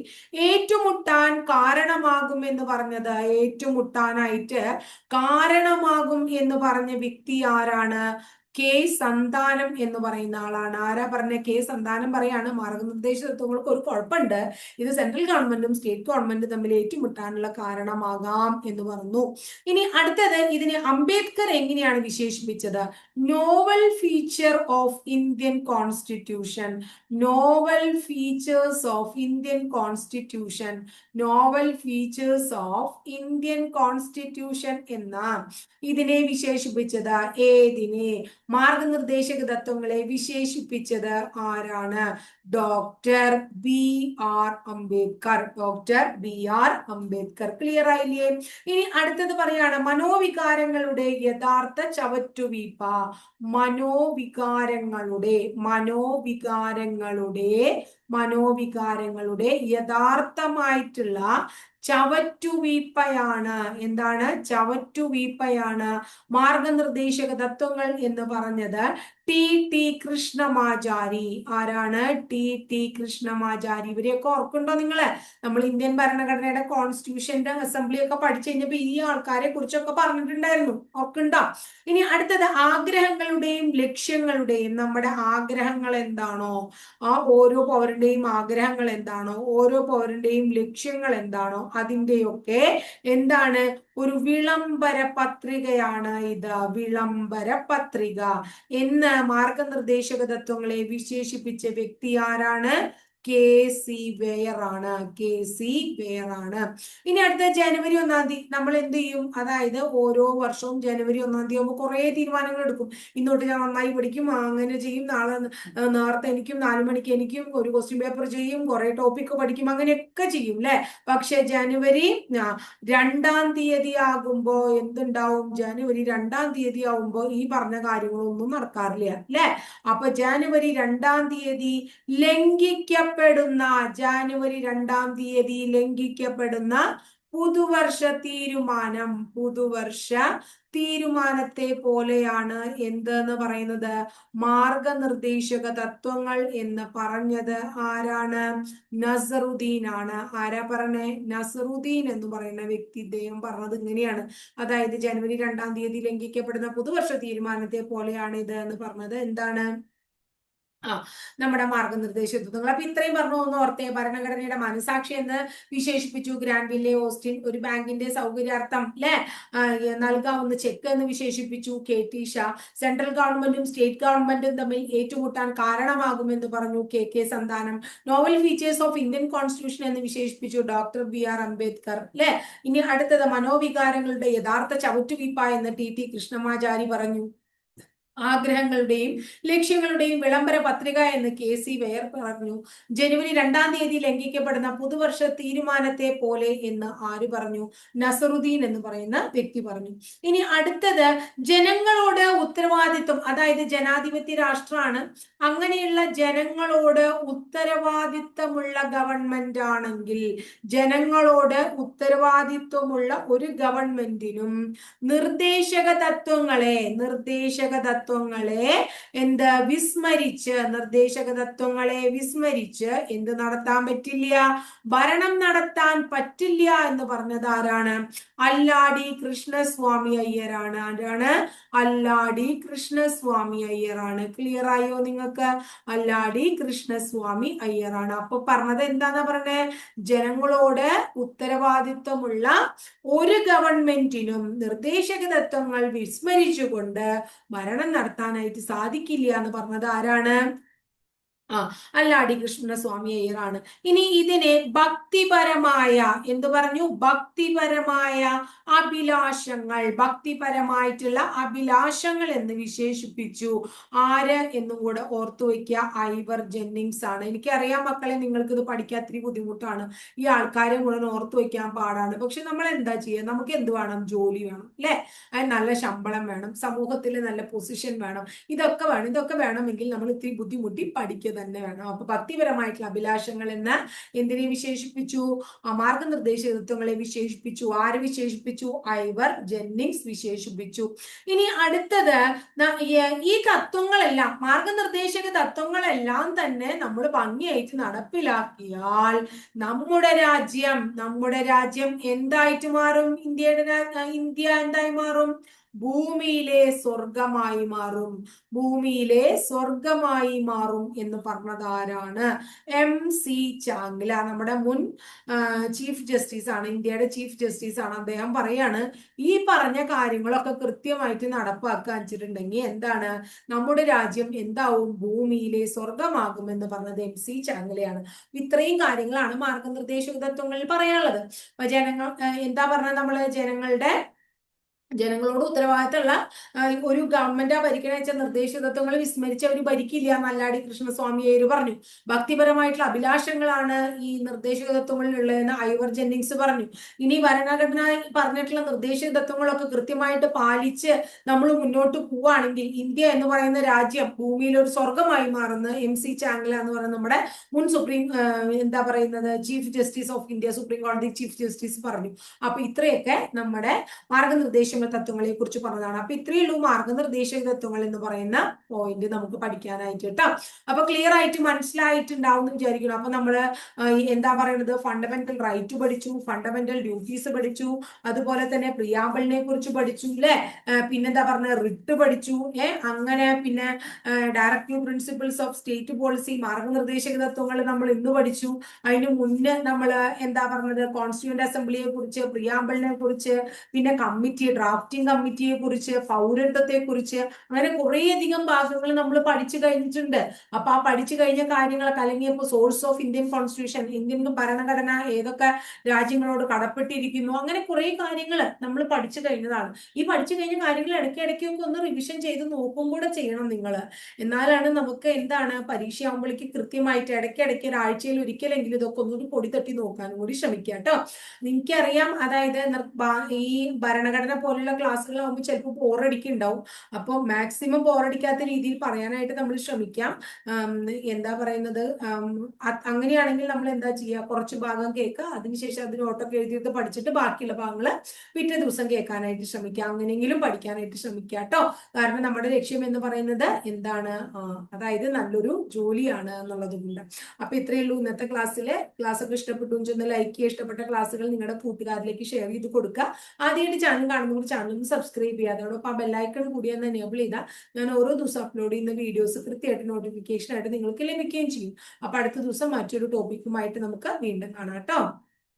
ഏറ്റുമുട്ടാൻ കാരണമാകും എന്ന് പറഞ്ഞത് ഏറ്റുമുട്ടാനായിട്ട് കാരണമാകും എന്ന് പറഞ്ഞ വ്യക്തി ആരാണ്? കെ സന്താനം എന്ന് പറയുന്ന ആളാണ്. ആരാ പറഞ്ഞ? കെ സന്താനം പറയാണ്. മാർഗനിർദ്ദേശ തത്വങ്ങൾക്ക് ഒരു കുഴപ്പമുണ്ട്. ഇത് സെൻട്രൽ ഗവൺമെന്റും സ്റ്റേറ്റ് ഗവൺമെന്റും തമ്മിൽ ഏറ്റുമുട്ടാനുള്ള കാരണമാകാം എന്ന് പറഞ്ഞു. ഇനി അടുത്തത് ഇതിനെ അംബേദ്കർ എങ്ങനെയാണ് വിശേഷിപ്പിച്ചത്? Novel feature of Indian constitution novel features of Indian constitution novel features of Indian constitution എന്ന ഇതിനെ വിശേഷിപ്പിച്ചത്. ഏതിനെ? മാർഗനിർദ്ദേശക തത്വങ്ങളെ വിശേഷിപ്പിച്ചത് ആരാണ്? Doctor B R Ambedkar. Doctor B R Ambedkar. Clear ആയില്ലേ? ഇനി അടുത്തത് പറയാണ്. മനോവികാരങ്ങളുടെ യഥാർത്ഥ ചവറ്റുവീപ്പ. മനോവികാരങ്ങളുടെ മനോവികാരങ്ങളുടെ മനോവികാരങ്ങളുടെ യഥാർത്ഥമായിട്ടുള്ള ചവറ്റുവീപ്പയാണ്. എന്താണ്? ചവറ്റുവീപ്പയാണ്. മാർഗനിർദ്ദേശക തത്വങ്ങൾ എന്ന് പറഞ്ഞത് ടി. ടി. കൃഷ്ണമാചാരി. ആരാണ്? ടി. ടി. കൃഷ്ണമാചാരി. ഇവരെയൊക്കെ ഓർക്കുണ്ടോ നിങ്ങൾ? നമ്മൾ ഇന്ത്യൻ ഭരണഘടനയുടെ കോൺസ്റ്റിറ്റ്യൂഷന്റെ അസംബ്ലി ഒക്കെ പഠിച്ചു കഴിഞ്ഞപ്പോ ഈ ആൾക്കാരെ കുറിച്ചൊക്കെ പറഞ്ഞിട്ടുണ്ടായിരുന്നു. ഓർക്കുണ്ടോ ഇനി അടുത്തത് ആഗ്രഹങ്ങളുടെയും ലക്ഷ്യങ്ങളുടെയും നമ്മുടെ ആഗ്രഹങ്ങൾ എന്താണോ? ആ ഓരോ പൗരന്റെയും ആഗ്രഹങ്ങൾ എന്താണോ ഓരോ പൗരന്റെയും ലക്ഷ്യങ്ങൾ എന്താണോ അതിന്റെയൊക്കെ എന്താണ്? ഒരു വിളംബര പത്രികയാണ് ഇത്. വിളംബര പത്രിക. എന്ന് മാർഗനിർദ്ദേശക തത്വങ്ങളെ വിശേഷിപ്പിച്ച വ്യക്തി ആരാണ്? കെ സി വെയർ ആണ്. കെ സി വെയർ ആണ്. ഇനി അടുത്ത ജനുവരി ഒന്നാം തീയതി നമ്മൾ എന്ത് ചെയ്യും? അതായത് ഓരോ വർഷവും ജനുവരി ഒന്നാം തീയതി ആകുമ്പോൾ കുറെ തീരുമാനങ്ങൾ എടുക്കും. ഇന്നോട്ട് ഞാൻ നന്നായി പഠിക്കും അങ്ങനെ ചെയ്യും. നാളെ നേരത്തെ എനിക്കും നാലു മണിക്ക് എനിക്കും ഒരു ക്വസ്റ്റ്യൻ പേപ്പർ ചെയ്യും കുറേ ടോപ്പിക് പഠിക്കും അങ്ങനെയൊക്കെ ചെയ്യും അല്ലെ പക്ഷെ ജനുവരി രണ്ടാം തീയതി ആകുമ്പോ എന്തുണ്ടാവും? ജനുവരി രണ്ടാം തീയതി ആകുമ്പോ ഈ പറഞ്ഞ കാര്യങ്ങളൊന്നും നടക്കാറില്ല അല്ലെ അപ്പൊ ജനുവരി രണ്ടാം തീയതി ലംഘിക്ക ലംഘിക്കപ്പെടുന്ന ജാനുവരി രണ്ടാം തീയതി ലംഘിക്കപ്പെടുന്ന പുതുവർഷ തീരുമാനം. പുതുവർഷ തീരുമാനത്തെ പോലെയാണ് എന്തെന്ന് പറയുന്നത്? മാർഗനിർദ്ദേശക തത്വങ്ങൾ എന്ന് പറഞ്ഞത് ആരാണ്? നസറുദ്ദീൻ ആണ്. ആരാ പറഞ്ഞേ? നസറുദ്ദീൻ എന്ന് പറയുന്ന വ്യക്തി ഇദ്ദേഹം പറഞ്ഞത് ഇങ്ങനെയാണ്. അതായത് ജനുവരി രണ്ടാം തീയതി ലംഘിക്കപ്പെടുന്ന പുതുവർഷ തീരുമാനത്തെ പോലെയാണ് ഇത് എന്ന് പറഞ്ഞത്. എന്താണ്? ആ നമ്മുടെ മാർഗനിർദ്ദേശ തത്വങ്ങൾ അപ്പൊ ഇത്രയും പറഞ്ഞു ഒന്ന് ഓർത്തേ ഭരണഘടനയുടെ മനസാക്ഷി എന്ന് വിശേഷിപ്പിച്ചു. ഗ്രാൻഡ് വില്ലേ ഓസ്റ്റിൻ ഒരു ബാങ്കിന്റെ സൗകര്യാർത്ഥം അല്ലെ നൽകാവുന്ന ചെക്ക് എന്ന് വിശേഷിപ്പിച്ചു. കെ ടി ഷാ സെൻട്രൽ ഗവൺമെന്റും സ്റ്റേറ്റ് ഗവൺമെന്റും തമ്മിൽ ഏറ്റുമുട്ടാൻ കാരണമാകുമെന്ന് പറഞ്ഞു K K Santhanam. Novel features of Indian constitution എന്ന് വിശേഷിപ്പിച്ചു ഡോക്ടർ ബി ആർ അംബേദ്കർ അല്ലെ ഇനി അടുത്തത് മനോവികാരങ്ങളുടെ യഥാർത്ഥ ചവിട്ടുവീപ്പ എന്ന് ടി ടി കൃഷ്ണമാചാരി പറഞ്ഞു. ആഗ്രഹങ്ങളുടെയും ലക്ഷ്യങ്ങളുടെയും വിളംബര പത്രിക എന്ന് കെ സി വെയർ പറഞ്ഞു. ജനുവരി രണ്ടാം തീയതി ലംഘിക്കപ്പെടുന്ന പുതുവർഷ തീരുമാനത്തെ പോലെ എന്ന് ആര് പറഞ്ഞു? നസറുദ്ദീൻ എന്ന് പറയുന്ന വ്യക്തി പറഞ്ഞു. ഇനി അടുത്തത് ജനങ്ങളോട് ഉത്തരവാദിത്വം അതായത് ജനാധിപത്യ രാഷ്ട്രമാണ് അങ്ങനെയുള്ള ജനങ്ങളോട് ഉത്തരവാദിത്വമുള്ള ഗവൺമെന്റ് ആണെങ്കിൽ ജനങ്ങളോട് ഉത്തരവാദിത്വമുള്ള ഒരു ഗവൺമെന്റിനും നിർദ്ദേശക തത്വങ്ങളെ നിർദ്ദേശക തത്വങ്ങളെ എന്ത് വിസ്മരിച്ച് നിർദ്ദേശക തത്വങ്ങളെ വിസ്മരിച്ച് എന്ത് നടത്താൻ പറ്റില്ല? ഭരണം നടത്താൻ പറ്റില്ല എന്ന് പറഞ്ഞത് ആരാണ്? അല്ലാടി കൃഷ്ണസ്വാമി അയ്യരാണ്. ആരാണ്? അല്ലാടി കൃഷ്ണസ്വാമി അയ്യറാണ്. ക്ലിയർ ആയോ നിങ്ങൾക്ക്? അല്ലാടി കൃഷ്ണസ്വാമി അയ്യറാണ്. അപ്പൊ പറഞ്ഞത് എന്താന്നാ പറഞ്ഞേ? ജനങ്ങളോട് ഉത്തരവാദിത്വമുള്ള ഒരു ഗവൺമെന്റിനും നിർദ്ദേശക തത്വങ്ങൾ വിസ്മരിച്ചുകൊണ്ട് ഭരണം നടത്താനായിട്ട് സാധിക്കില്ല എന്ന് പറഞ്ഞത് ആരാണ്? ആ അല്ലാടി കൃഷ്ണസ്വാമി അയ്യറാണ്. ഇനി ഇതിനെ ഭക്തിപരമായ എന്ത് പറഞ്ഞു? ഭക്തിപരമായ അഭിലാഷങ്ങൾ ഭക്തിപരമായിട്ടുള്ള അഭിലാഷങ്ങൾ എന്ന് വിശേഷിപ്പിച്ചു. ആര് എന്നും കൂടെ ഓർത്തു വയ്ക്കുക. ഐവർ ജെന്നിങ്സ് ആണ്. എനിക്കറിയാം മക്കളെ നിങ്ങൾക്ക് ഇത് പഠിക്കാൻ ഇത്തിരി ബുദ്ധിമുട്ടാണ്. ഈ ആൾക്കാരെ മുഴുവൻ ഓർത്തു വയ്ക്കാൻ പാടാണ്. പക്ഷെ നമ്മൾ എന്താ ചെയ്യുക നമുക്ക് എന്ത് വേണം? ജോലി വേണം അല്ലെ? അതിന് നല്ല ശമ്പളം വേണം. സമൂഹത്തിൽ നല്ല പൊസിഷൻ വേണം. ഇതൊക്കെ വേണം. ഇതൊക്കെ വേണമെങ്കിൽ നമ്മൾ ഇത്തിരി ബുദ്ധിമുട്ടി പഠിക്കുക തന്നെ വേണം. അപ്പൊ ഭക്തിപരമായിട്ടുള്ള അഭിലാഷങ്ങൾ എന്ന് എന്തിനെ വിശേഷിപ്പിച്ചു? മാർഗനിർദ്ദേശ തത്വങ്ങളെ വിശേഷിപ്പിച്ചു. ആര് വിശേഷിപ്പിച്ചു? ഐവർ ജെന്നിങ്സ് വിശേഷിപ്പിച്ചു. ഇനി അടുത്തത് ഈ തത്വങ്ങളെല്ലാം മാർഗനിർദ്ദേശക തത്വങ്ങളെല്ലാം തന്നെ നമ്മൾ ഭംഗിയായിട്ട് നടപ്പിലാക്കിയാൽ നമ്മുടെ രാജ്യം നമ്മുടെ രാജ്യം എന്തായിട്ട് മാറും? ഇന്ത്യയുടെ ഇന്ത്യ എന്തായി മാറും? ഭൂമിയിലെ സ്വർഗമായി മാറും. ഭൂമിയിലെ സ്വർഗമായി മാറും എന്ന് പറഞ്ഞത് ആരാണ് എം സി ചാംഗ്ല. നമ്മുടെ മുൻ ചീഫ് ജസ്റ്റിസ് ആണ് ഇന്ത്യയുടെ ചീഫ് ജസ്റ്റിസ് ആണ് അദ്ദേഹം പറയാണ് ഈ പറഞ്ഞ കാര്യങ്ങളൊക്കെ കൃത്യമായിട്ട് നടപ്പാക്കാൻ വെച്ചിട്ടുണ്ടെങ്കിൽ എന്താണ്? നമ്മുടെ രാജ്യം എന്താവും? ഭൂമിയിലെ സ്വർഗമാകും എന്ന് പറഞ്ഞത് എം സി ചാംഗ്ലയാണ്. ഇത്രയും കാര്യങ്ങളാണ് മാർഗനിർദ്ദേശക തത്വങ്ങളിൽ പറയാനുള്ളത്. ജനങ്ങൾ എന്താ പറഞ്ഞത് നമ്മൾ? ജനങ്ങളുടെ ജനങ്ങളോട് ഉത്തരവാദിത്തമുള്ള ഒരു ഗവൺമെന്റ് ഭരിക്കണ വെച്ച നിർദ്ദേശ തത്വങ്ങൾ വിസ്മരിച്ച് അവർ ഭരിക്കില്ല നല്ലാടി അയ്യർ പറഞ്ഞു. ഭക്തിപരമായിട്ടുള്ള അഭിലാഷങ്ങളാണ് ഈ ഉള്ളതെന്ന് ഐവർ ജെന്നിങ്സ് പറഞ്ഞു. ഇനി ഭരണഘടന പറഞ്ഞിട്ടുള്ള നിർദ്ദേശതത്വങ്ങളൊക്കെ കൃത്യമായിട്ട് പാലിച്ച് നമ്മൾ മുന്നോട്ട് പോവുകയാണെങ്കിൽ ഇന്ത്യ എന്ന് പറയുന്ന രാജ്യം ഭൂമിയിൽ ഒരു സ്വർഗമായി മാറുന്ന എം സി ചാംഗ്ല എന്ന് പറയുന്ന നമ്മുടെ മുൻ സുപ്രീം എന്താ പറയുന്നത് chief justice of India supreme കോടതി ചീഫ് ജസ്റ്റിസ് പറഞ്ഞു. അപ്പൊ ഇത്രയൊക്കെ നമ്മുടെ തത്വങ്ങളെ കുറിച്ച് പറഞ്ഞതാണ്. അപ്പൊ ഇത്രയേ ഉള്ളൂ മാർഗനിർദ്ദേശക തത്വങ്ങൾ എന്ന് പറയുന്ന പോയിന്റ് നമുക്ക് പഠിക്കാനായിട്ട് കേട്ടോ. അപ്പൊ ക്ലിയർ ആയിട്ട് മനസ്സിലായിട്ടുണ്ടാവും എന്ന് വിചാരിക്കണം അപ്പൊ നമ്മൾ എന്താ പറയുന്നത് ഫണ്ടമെന്റൽ റൈറ്റ് പഠിച്ചു ഫണ്ടമെന്റൽ ഡ്യൂട്ടീസ് പഠിച്ചു അതുപോലെ തന്നെ പ്രിയാമ്പിളിനെ കുറിച്ച് പഠിച്ചു അല്ലെ പിന്നെന്താ പറഞ്ഞ? റിട്ട് പഠിച്ചു ഏ? അങ്ങനെ പിന്നെ directive principles of state policy മാർഗനിർദ്ദേശക തത്വങ്ങൾ നമ്മൾ ഇന്ന് പഠിച്ചു. അതിന് മുന്നേ നമ്മൾ എന്താ പറഞ്ഞത്? കോൺസ്റ്റിറ്റ്യൂന്റ് അസംബ്ലിയെ കുറിച്ച് പ്രിയാമ്പിളിനെ കുറിച്ച് പിന്നെ കമ്മിറ്റി ഡ്രാഫ്റ്റിംഗ് കമ്മിറ്റിയെ കുറിച്ച് പൗരത്വത്തെ കുറിച്ച് അങ്ങനെ കുറേയധികം ഭാഗങ്ങൾ നമ്മൾ പഠിച്ചു കഴിഞ്ഞിട്ടുണ്ട്. അപ്പൊ ആ പഠിച്ചു കഴിഞ്ഞ കാര്യങ്ങളൊക്കെ അല്ലെങ്കിൽ ഇപ്പൊ source of Indian constitution Indian ഭരണഘടന ഏതൊക്കെ രാജ്യങ്ങളോട് കടപ്പെട്ടിരിക്കുന്നു അങ്ങനെ കുറെ കാര്യങ്ങൾ നമ്മൾ പഠിച്ചു കഴിഞ്ഞതാണ്. ഈ പഠിച്ചു കഴിഞ്ഞ കാര്യങ്ങൾ ഇടയ്ക്ക് ഒക്കെ ഒന്ന് റിവിഷൻ ചെയ്ത് നോക്കും കൂടെ ചെയ്യണം നിങ്ങൾ എന്നാലാണ് നമുക്ക് എന്താണ് പരീക്ഷ ആകുമ്പോഴേക്ക് കൃത്യമായിട്ട് ഇടയ്ക്കിടയ്ക്ക് ഒരാഴ്ചയിൽ ഒരിക്കലെങ്കിലും ഇതൊക്കെ ഒന്നുകൂടി പൊടി തട്ടി നോക്കാനും കൂടി ശ്രമിക്കുക കേട്ടോ. എനിക്കറിയാം അതായത് ഈ ഭരണഘടന പോലുള്ള ക്ലാസ്സുകളാകുമ്പോൾ ചിലപ്പോൾ ഉണ്ടാവും അപ്പോൾ മാക്സിമം ബോറടിക്കാത്ത രീതിയിൽ പറയാനായിട്ട് നമ്മൾ ശ്രമിക്കാം. എന്താ പറയുന്നത്? അങ്ങനെയാണെങ്കിൽ നമ്മൾ എന്താ ചെയ്യുക കുറച്ച് ഭാഗം കേൾക്കുക. അതിനുശേഷം അതിന് ഓട്ടൊക്കെ എഴുതിയിട്ട് പഠിച്ചിട്ട് ബാക്കിയുള്ള ഭാഗങ്ങൾ പിറ്റേ ദിവസം കേൾക്കാനായിട്ട് ശ്രമിക്കുക അങ്ങനെയെങ്കിലും പഠിക്കാനായിട്ട് ശ്രമിക്കുക കേട്ടോ. കാരണം നമ്മുടെ ലക്ഷ്യം എന്ന് പറയുന്നത് എന്താണ്? അതായത് നല്ലൊരു ജോലിയാണ് എന്നുള്ളത് കൊണ്ട്. അപ്പൊ ഇത്രയേ ഉള്ളൂ ഇന്നത്തെ ക്ലാസ്സിലെ. ക്ലാസ് ഒക്കെ ഇഷ്ടപ്പെട്ടു ലൈക്ക് ചെയ്യുക. ഇഷ്ടപ്പെട്ട ക്ലാസ്സുകൾ നിങ്ങളുടെ കൂട്ടുകാരിലേക്ക് ഷെയർ ചെയ്ത് കൊടുക്കുക. ആദ്യമായിട്ട് ചാനൽ കാണുന്നവർ ചാനൽ ചാനലും സബ്സ്ക്രൈബ് ചെയ്യുക അതോടൊപ്പം ആ ബെല്ലൈക്കൺ കൂടി ഒന്ന് എനേബിൾ ചെയ്താൽ ഞാൻ ഓരോ ദിവസം അപ്ലോഡ് ചെയ്യുന്ന വീഡിയോസ് കൃത്യമായിട്ട് നോട്ടിഫിക്കേഷൻ ആയിട്ട് നിങ്ങൾക്ക് ലഭിക്കുകയും ചെയ്യും. അപ്പൊ അടുത്ത ദിവസം മറ്റൊരു ടോപ്പിക്കുമായിട്ട് നമുക്ക് വീണ്ടും കാണാം കേട്ടോ.